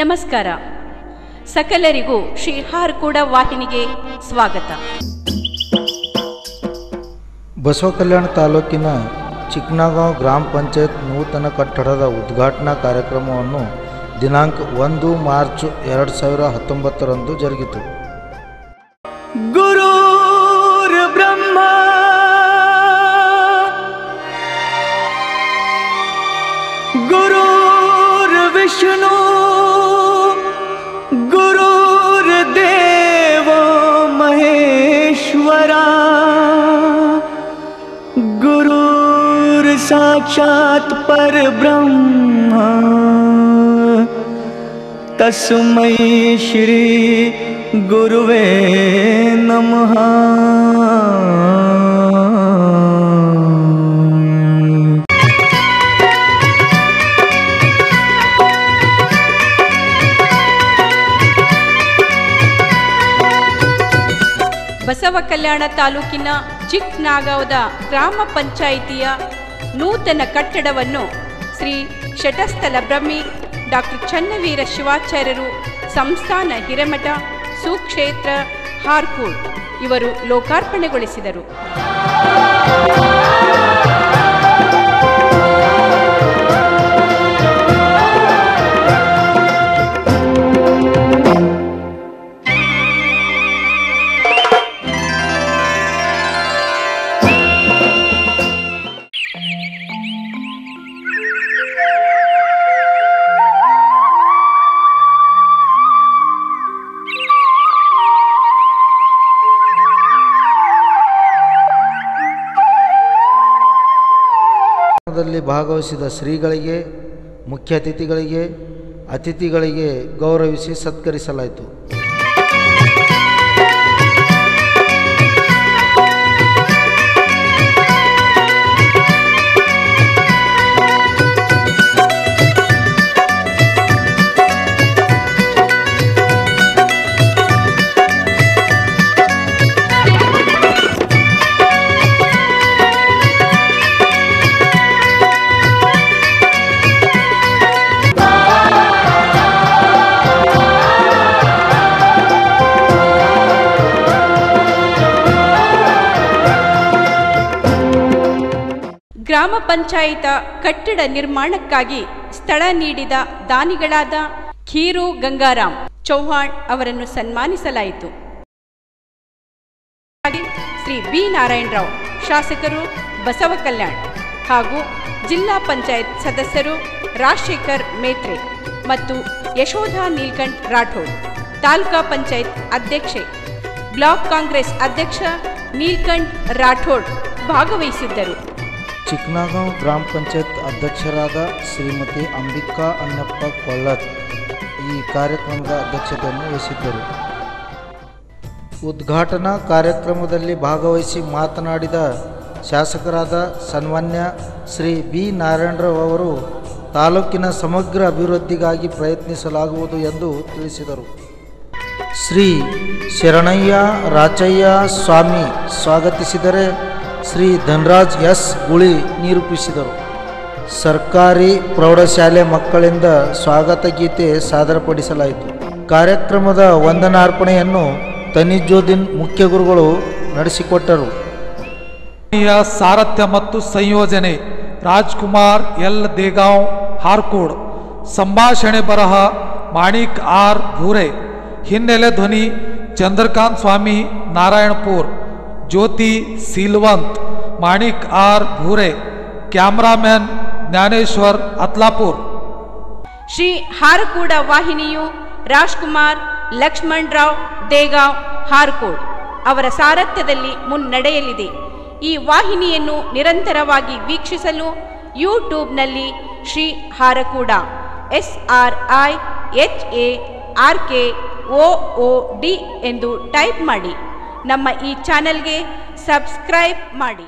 ನಮಸ್ಕಾರ. ಸಕಲರಿಗೂ ಶ್ರೀ ಹಾರ್ಕೂಡ ವಾಹಿನಿಗೆ ಸ್ವಾಗತ. ಬಸವ ಕಲ್ಯಾಣ ತಾಲೂಕಿನ ಚಿಕ್ಕನಗಾಂವ್ ಗ್ರಾಮ ಪಂಚಾಯತ್ ನೂತನ ಕಟ್ಟಡದ ಉದ್ಘಾಟನಾ ಕಾರ್ಯಕ್ರಮವನ್ನು ದಿನಾಂಕ ಒಂದು ಮಾರ್ಚ್ ಎರಡು ಸಾವಿರ ಹತ್ತೊಂಬತ್ತರಂದು ಜರುಗಿತು. गुरुर्साक्षात् परब्रह्मा तस्मै श्री गुरुवे नमः ಬಸವ ಕಲ್ಯಾಣ ತಾಲೂಕಿನ ಚಿಕ್ಕನಾಗಾವದ ಗ್ರಾಮ ಪಂಚಾಯಿತಿಯ ನೂತನ ಕಟ್ಟಡವನ್ನು ಶ್ರೀ ಶಟಸ್ಥಲ ಬ್ರಹ್ಮಿ ಡಾಕ್ಟರ್ ಚನ್ನವೀರ ಶಿವಾಚಾರ್ಯರು ಸಂಸ್ಥಾನ ಹಿರೇಮಠ ಸುಕ್ಷೇತ್ರ ಹಾರ್ಕೂರ್ ಇವರು ಲೋಕಾರ್ಪಣೆಗೊಳಿಸಿದರು. ಭಾಗವಹಿಸಿದ ಶ್ರೀಗಳಿಗೆ ಮುಖ್ಯ ಅತಿಥಿಗಳಿಗೆ ಅತಿಥಿಗಳಿಗೆ ಗೌರವಿಸಿ ಸತ್ಕರಿಸಲಾಯಿತು. ಗ್ರಾಮ ಪಂಚಾಯತ ಕಟ್ಟಡ ನಿರ್ಮಾಣಕ್ಕಾಗಿ ಸ್ಥಳ ನೀಡಿದ ದಾನಿಗಳಾದ ಖೀರು ಗಂಗಾರಾಮ್ ಚೌಹಾಣ್ ಅವರನ್ನು ಸನ್ಮಾನಿಸಲಾಯಿತು. ಶ್ರೀ ಬಿ ನಾರಾಯಣರಾವ್ ಶಾಸಕರು ಬಸವ ಕಲ್ಯಾಣ್ ಹಾಗೂ ಜಿಲ್ಲಾ ಪಂಚಾಯತ್ ಸದಸ್ಯರು ರಾಜಶೇಖರ್ ಮೇತ್ರೆ ಮತ್ತು ಯಶೋಧ ನೀಲ್ಕಂಠ್ ರಾಠೋಡ್, ತಾಲೂಕಾ ಪಂಚಾಯತ್ ಅಧ್ಯಕ್ಷೆ, ಬ್ಲಾಕ್ ಕಾಂಗ್ರೆಸ್ ಅಧ್ಯಕ್ಷ ನೀಲ್ಕಂಠ್ ರಾಠೋಡ್ ಭಾಗವಹಿಸಿದ್ದರು. ಚಿಕ್ಕನಗಾಂವ್ ಗ್ರಾಮ ಪಂಚಾಯತ್ ಅಧ್ಯಕ್ಷರಾದ ಶ್ರೀಮತಿ ಅಂಬಿಕಾ ಅನ್ನಪ್ಪ ಕೊಲ್ಲತ್ ಈ ಕಾರ್ಯಕ್ರಮದ ಅಧ್ಯಕ್ಷತೆಯನ್ನು ವಹಿಸಿದ್ದರು. ಉದ್ಘಾಟನಾ ಕಾರ್ಯಕ್ರಮದಲ್ಲಿ ಭಾಗವಹಿಸಿ ಮಾತನಾಡಿದ ಶಾಸಕರಾದ ಸನ್ಮಾನ್ಯ ಶ್ರೀ ಬಿ ನಾರಾಯಣರಾವ್ ಅವರು, ತಾಲೂಕಿನ ಸಮಗ್ರ ಅಭಿವೃದ್ಧಿಗಾಗಿ ಪ್ರಯತ್ನಿಸಲಾಗುವುದು ಎಂದು ತಿಳಿಸಿದರು. ಶ್ರೀ ಶರಣಯ್ಯ ರಾಚಯ್ಯ ಸ್ವಾಮಿ ಸ್ವಾಗತಿಸಿದರೆ ಶ್ರೀ ಧನರಾಜ್ ಎಸ್. ಗುಳಿ ನಿರೂಪಿಸಿದರು. ಸರ್ಕಾರಿ ಪ್ರೌಢಶಾಲೆ ಮಕ್ಕಳಿಂದ ಸ್ವಾಗತ ಗೀತೆ ಸಾದರಪಡಿಸಲಾಯಿತು. ಕಾರ್ಯಕ್ರಮದ ವಂದನಾರ್ಪಣೆಯನ್ನು ತನಿಜೋದಿನ್ ಮುಖ್ಯ ಗುರುಗಳು ನಡೆಸಿಕೊಟ್ಟರು. ಸಾರಥ್ಯ ಮತ್ತು ಸಂಯೋಜನೆ ರಾಜ್ಕುಮಾರ್ ಎಲ್. ದೇಗಾಂವ್, ಹಾರ್ಕೋಡ್. ಸಂಭಾಷಣೆ ಬರಹ ಮಾಣಿಕ್ ಆರ್. ಭೂರೆ. ಹಿನ್ನೆಲೆ ಧ್ವನಿ Chandrakant Swami, Narayanpur. Jyoti Seelvant, Manik R Bhure, cameraman Dnyaneshwar Atlapur. Shri Harakuda ವಾಹಿನಿಯು ರಾಜ್ಕುಮಾರ್ ಲಕ್ಷ್ಮಣ್ ರಾವ್ ದೇಗಾಂವ್, ಹಾರ್ಕೋಡ್ ಅವರ ಸಾರಥ್ಯದಲ್ಲಿ ಮುನ್ನಡೆಯಲಿದೆ. ಈ ವಾಹಿನಿಯನ್ನು ನಿರಂತರವಾಗಿ ವೀಕ್ಷಿಸಲು ಯೂಟ್ಯೂಬ್ನಲ್ಲಿ Shri Harakuda, S R I H A R K O D ಎಂದು ಟೈಪ್ ಮಾಡಿ. ನಮ್ಮ ಈ ಚಾನೆಲ್ಗೆ ಸಬ್ಸ್ಕ್ರೈಬ್ ಮಾಡಿ.